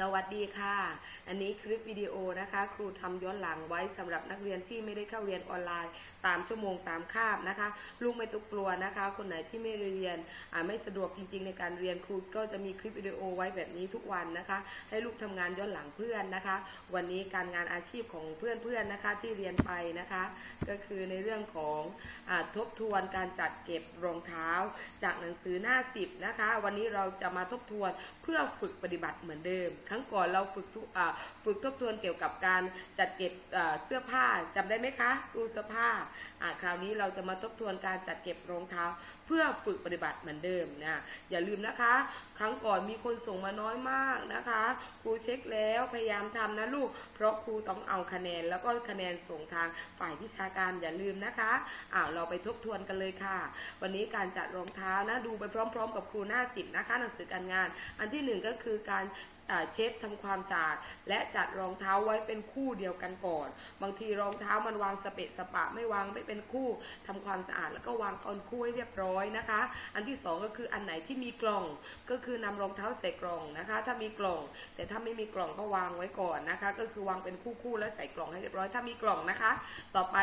สวัสดีค่ะ อันนี้คลิปวิดีโอนะคะ ครูทำย้อนหลังไว้สำหรับนักเรียนที่ไม่ได้เข้าเรียนออนไลน์ ตามชั่วโมงตามคาบนะคะ ลูกไม่ต้องกลัวนะคะ คนไหนที่ไม่เรียนไม่สะดวกจริง ๆ ในการเรียนครูก็จะมีคลิปวิดีโอไว้แบบนี้ทุกวันนะคะ ให้ลูกทำงานย้อนหลังเพื่อนนะคะ วันนี้การงานอาชีพของเพื่อนๆนะคะที่เรียนไปนะคะ ก็คือในเรื่องของอทบทวนการจัดเก็บรองเท้า จากหนังสือหน้าสิบนะคะ วันนี้เราจะมาทบทวนเพื่อฝึกปฏิบัติเหมือนเดิมครั้งก่อนเราฝึกทุอ่าฝึกทบทวนเกี่ยวกับการจัดเก็บเสื้อผ้าจำได้ไหมคะตู้เสื้อผ้าอ่าคราวนี้เราจะมาทบทวนการจัดเก็บรองเท้า เพื่อฝึกปฏิบัติเหมือนเดิมนะอย่าลืมนะคะ ครั้งก่อนมีคนส่งมาน้อยมากนะคะ ครูเช็คแล้วพยายามทำนะลูก เพราะครูต้องเอาคะแนน แล้วก็คะแนนส่งทางฝ่ายวิชาการอย่าลืมนะคะอ้าวเราไปทบทวนกันเลยค่ะ วันนี้การจัดรองเท้านะดูไปพร้อม ๆ กับครูหน้าสิบนะคะหนังสือการงาน อันที่หนึ่งก็คือการ เช็ดทำความสะอาดและจัดรองเท้าไว้เป็นคู่เดียวกันก่อน บางทีรองเท้ามันวางสเปะสปะไม่วางไม่เป็นคู่ทำความสะอาดแล้วก็วางกอนคู่ให้เรียบร้อยนะคะ อันที่สองก็คืออันไหนที่มีกล่องก็คือนำรองเท้าใส่กล่องนะคะ ถ้ามีกล่อง แต่ถ้าไม่มีกล่องก็วางไว้ก่อนนะคะ ก็คือวางเป็นคู่ๆแล้วใส่กล่องให้เรียบร้อย ถ้ามีกล่องนะคะ ต่อไป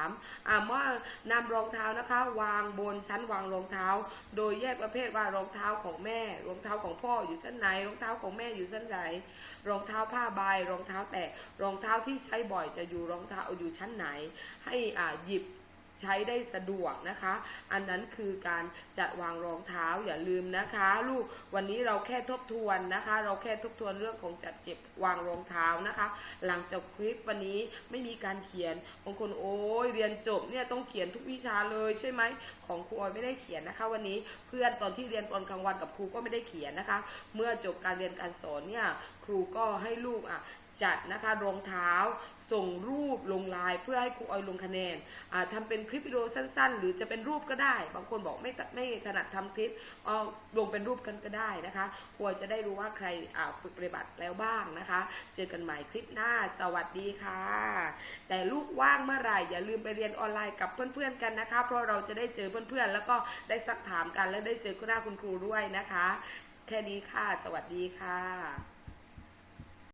3อ่าเมื่อนำรองเท้านะคะ วางบนชั้นวางรองเท้า โดยแยกประเภทว่ารองเท้าของแม่ รองเท้าของพ่ออยู่ชั้นไหนรองเท้าของแม่อยู่ชั้นไหนรองเท้าผ้าใบรองเท้าแตะรองเท้าที่ใช้บ่อยจะอยู่รองเท้าอยู่ชั้นไหน ให้อ่าหยิบ ใช้ได้สะดวกนะคะ อันนั้นคือการจัดวางรองเท้าอย่าลืมนะคะ ลูกวันนี้เราแค่ทบทวนนะคะ เราแค่ทบทวนเรื่องของจัดเก็บวางรองเท้านะคะ หลังจากคลิปวันนี้ไม่มีการเขียนบางคนโอ้ยเรียนจบเนี่ยต้องเขียนทุกวิชาเลยใช่ไหมของครูออยไม่ได้เขียนนะคะ วันนี้เพื่อนตอนที่เรียนตอนกลางวันกับครูก็ไม่ได้เขียนนะคะ เมื่อจบการเรียนการสอนเนี่ยครูก็ให้ลูกอะ จัดนะคะรองเท้า ส่งรูปลงไลน์เพื่อให้ครูออยลงคะแนนอ่าทำเป็นคลิปวิดีโอสั้น ๆ หรือจะเป็นรูปก็ได้ บางคนบอกไม่ไม่ถนัดทำคลิปเอาลงเป็นรูปกันก็ได้นะคะครูจะได้รู้ว่าใครฝึกปฏิบัติแล้วบ้างนะคะ เจอกันใหม่คลิปหน้าสวัสดีค่ะ แต่ลูกว่างเมื่อไหร่อย่าลืมไปเรียนออนไลน์กับเพื่อนๆกันนะคะ เพราะเราจะได้เจอเพื่อนๆ แล้วก็ได้ซักถามกันและได้เจอคุณหน้าคุณครูด้วยนะคะ แค่นี้ค่ะ สวัสดีค่ะ